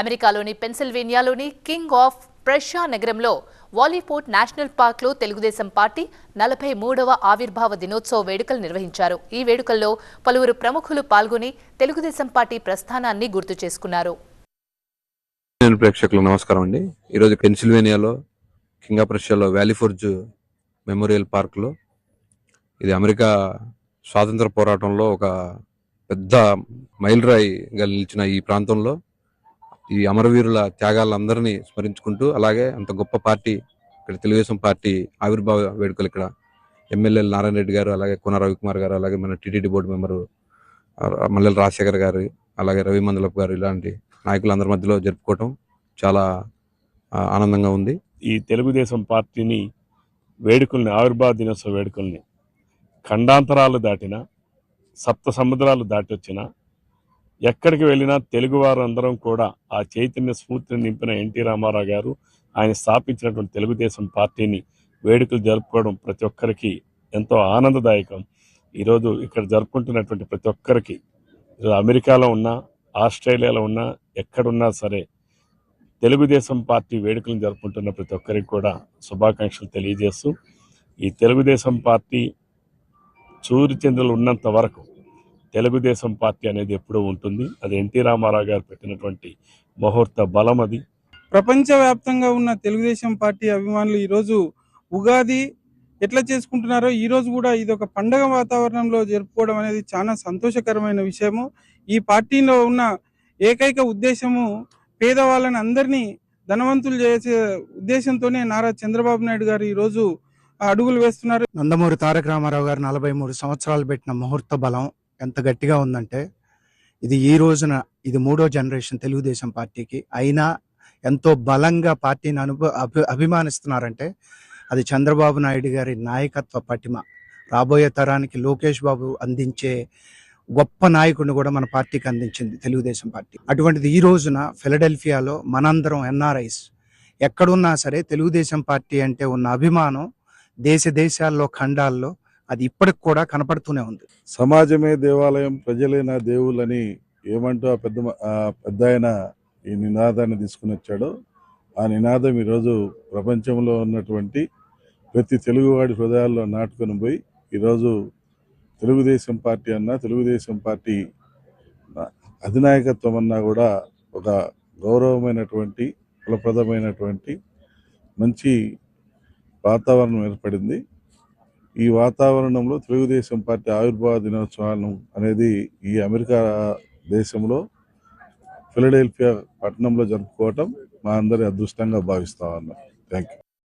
అమెరికాలోని పెన్సిల్వేనియాలోని king of ప్రషా నగరంలో వాలీపోర్ట్ national పార్క్లో తెలుగుదేశం పార్టీ నలభై మూడవ ఆవిర్భావ దినోత్సవ వేడుకలు నిర్వహించారు. ఈ వేడుకల్లో పలువురు ప్రముఖులు పాల్గొని తెలుగుదేశం పార్టీ ప్రస్థానాన్ని గుర్తు చేసుకున్నారు. నేను ప్రేక్షకులకు నమస్కారం అండి. ఈరోజు పెన్సిల్వేనియాలో కింగ్ ఆఫ్ రష్యాలో వ్యాలీ ఫోర్జ్ మెమోరియల్ పార్క్లో ఇది అమెరికా స్వాతంత్ర పోరాటంలో ఒక పెద్ద మైలురాయిగా నిలిచిన ఈ ప్రాంతంలో ఈ అమరవీరుల త్యాగాలందరినీ స్మరించుకుంటూ అలాగే అంత గొప్ప పార్టీ ఇక్కడ తెలుగుదేశం పార్టీ ఆవిర్భావ వేడుకలు ఇక్కడ ఎమ్మెల్యే నారాయణ రెడ్డి గారు అలాగే కొన రవికుమార్ గారు అలాగే మన TTD board member Mallela Rajasekhar garu అలాగే రవి మందలపు గారు ఇలాంటి నాయకులందరి మధ్యలో జరుపుకోవటం చాలా ఆనందంగా ఉంది. ఈ తెలుగుదేశం పార్టీని వేడుకల్ని ఆవిర్భావ దినోత్సవ వేడుకల్ని ఖండాంతరాలు దాటిన సప్త సముద్రాలు దాటి వచ్చిన ఎక్కడికి వెళ్ళినా తెలుగువారందరం కూడా ఆ చైతన్య స్ఫూర్తిని నింపిన ఎన్టీ రామారావు గారు ఆయన స్థాపించినటువంటి తెలుగుదేశం పార్టీని వేడుకలు జరుపుకోవడం ప్రతి ఒక్కరికి ఎంతో ఆనందదాయకం. ఈరోజు ఇక్కడ జరుపుకుంటున్నటువంటి ప్రతి ఒక్కరికి అమెరికాలో ఉన్నా ఆస్ట్రేలియాలో ఉన్నా ఎక్కడున్నా సరే తెలుగుదేశం పార్టీ వేడుకలను జరుపుకుంటున్న ప్రతి ఒక్కరికి కూడా శుభాకాంక్షలు తెలియజేస్తూ ఈ తెలుగుదేశం పార్టీ సూర్యచంద్రులు ఉన్నంత వరకు తెలుగుదేశం పార్టీ అనేది ఎప్పుడూ ఉంటుంది. అది ఎన్టీ రామారావు గారు పెట్టినటువంటి ముహూర్త బలం అది. ప్రపంచవ్యాప్తంగా ఉన్న తెలుగుదేశం పార్టీ అభిమానులు ఈరోజు ఉగాది ఎట్లా చేసుకుంటున్నారో ఈ రోజు కూడా ఇది ఒక పండగ వాతావరణంలో జరుపుకోవడం అనేది చాలా సంతోషకరమైన విషయము. ఈ పార్టీలో ఉన్న ఏకైక ఉద్దేశము పేదవాళ్ళని అందరినీ ధనవంతులు చేసే ఉద్దేశంతోనే నారా చంద్రబాబు నాయుడు గారు ఈ రోజు అడుగులు వేస్తున్నారు. నందమూరి తారక రామారావు గారు నలభై మూడు సంవత్సరాలు పెట్టిన ముహూర్త బలం ఎంత గట్టిగా ఉందంటే ఇది ఈ రోజున ఇది మూడో జనరేషన్ తెలుగుదేశం పార్టీకి. అయినా ఎంతో బలంగా పార్టీని అనుభ అభి అభిమానిస్తున్నారంటే అది చంద్రబాబు నాయుడు గారి నాయకత్వ పటిమ. రాబోయే తరానికి లోకేష్ బాబు అందించే గొప్ప నాయకుడిని కూడా మన పార్టీకి అందించింది తెలుగుదేశం పార్టీ. అటువంటిది ఈ రోజున ఫిలడెల్ఫియాలో మనందరం ఎన్ఆర్ఐస్ ఎక్కడున్నా సరే తెలుగుదేశం పార్టీ అంటే ఉన్న అభిమానం దేశ దేశాల్లో ఖండాల్లో అది ఇప్పటికి కూడా కనపడుతూనే ఉంది. సమాజమే దేవాలయం ప్రజలే నా దేవుళ్ళని ఏమంటూ ఆ పెద్ద మ- ఆ పెద్ద ఆయన ఈ నినాదాన్ని తీసుకుని వచ్చాడో ఆ నినాదం ఈరోజు ప్రపంచంలో ఉన్నటువంటి ప్రతి తెలుగువాడి హృదయాల్లో నాటుకొని పోయి ఈరోజు తెలుగుదేశం పార్టీ అన్నా తెలుగుదేశం పార్టీ అధినాయకత్వం అన్నా కూడా ఒక గౌరవమైనటువంటి ఫలప్రదమైనటువంటి మంచి వాతావరణం ఏర్పడింది. ఈ వాతావరణంలో తెలుగుదేశం పార్టీ ఆవిర్భావ దినోత్సవాలను అనేది ఈ అమెరికా దేశంలో ఫిలడెల్ఫియా పట్టణంలో జరుపుకోవటం మా అందరి అదృష్టంగా భావిస్తా ఉన్నాం. Thank you